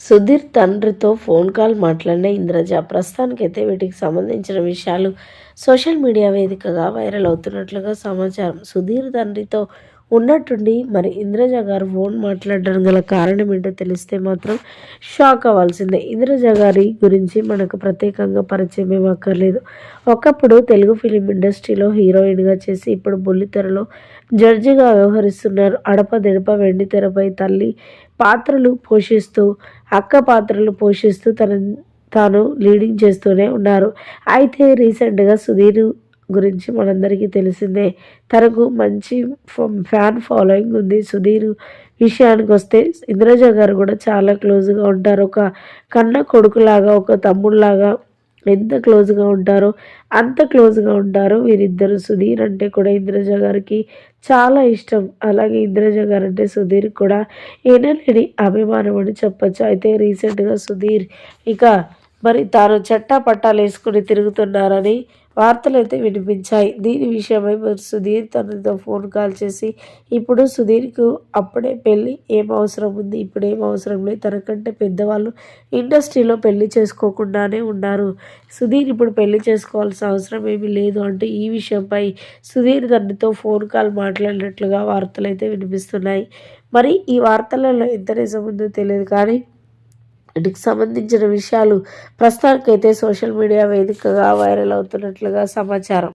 సుధీర్ తండ్రితో phone call మాట్లాడిన ఇంద్రజ ప్రస్తుతానికైతే వీటికి సంబంధించిన విషయాలు సోషల్ మీడియా వేదికగా వైరల్ అవుతున్నట్లుగా సమాచారం. సుధీర్ తండ్రితో ఉన్నట్టుండి మరి ఇంద్రజ గారు ఫోన్ మాట్లాడడం గల కారణం ఏంటో తెలిస్తే మాత్రం షాక్ అవ్వాల్సిందే. ఇంద్రజ గారి గురించి మనకు ప్రత్యేకంగా పరిచయం ఏం అక్కర్లేదు. ఒకప్పుడు తెలుగు ఫిలిం ఇండస్ట్రీలో హీరోయిన్గా చేసి ఇప్పుడు బుల్లితెరలో జడ్జిగా వ్యవహరిస్తున్నారు. అడప దెడప వెండి తెరపై తల్లి పాత్రలు పోషిస్తూ అక్క పాత్రలు పోషిస్తూ తన తాను లీడింగ్ చేస్తూనే ఉన్నారు. అయితే రీసెంట్గా సుధీర్ గురించి మనందరికీ తెలిసిందే. తనకు మంచి ఫ- ఫ్యాన్ ఫాలోయింగ్ ఉంది. సుధీర్ విషయానికి వస్తే ఇంద్రజ గారు కూడా చాలా క్లోజ్గా ఉంటారు. ఒక కన్న కొడుకులాగా ఒక తమ్ముళ్ళలాగా ఎంత క్లోజ్గా ఉంటారో అంత క్లోజ్గా ఉంటారు వీరిద్దరు. సుధీర్ అంటే కూడా ఇంద్రజ గారికి చాలా ఇష్టం. అలాగే ఇంద్రజ గారు అంటే సుధీర్ కూడా ఏనలేని అభిమానం అని చెప్పొచ్చు. అయితే రీసెంట్గా సుధీర్ ఇక మరి తాను చట్టా పట్టాలు వేసుకుని తిరుగుతున్నారని వార్తలు అయితే వినిపించాయి. దీని విషయమై మరి సుధీర్ తనతో ఫోన్ కాల్ చేసి ఇప్పుడు సుధీర్కు అప్పుడే పెళ్ళి ఏం అవసరం ఉంది? ఇప్పుడు ఏం అవసరం లేదు. తనకంటే పెద్దవాళ్ళు ఇండస్ట్రీలో పెళ్ళి చేసుకోకుండానే ఉన్నారు. సుధీర్ ఇప్పుడు పెళ్ళి చేసుకోవాల్సిన అవసరం ఏమీ లేదు అంటే ఈ విషయంపై సుధీర్ తనతో ఫోన్ కాల్ మాట్లాడినట్లుగా వార్తలు అయితే వినిపిస్తున్నాయి. మరి ఈ వార్తలలో ఎంత నిజం ఉందో తెలియదు కానీ వీటికి సంబంధించిన విషయాలు ప్రస్తుతానికైతే సోషల్ మీడియా వేదికగా వైరల్ అవుతున్నట్లుగా సమాచారం.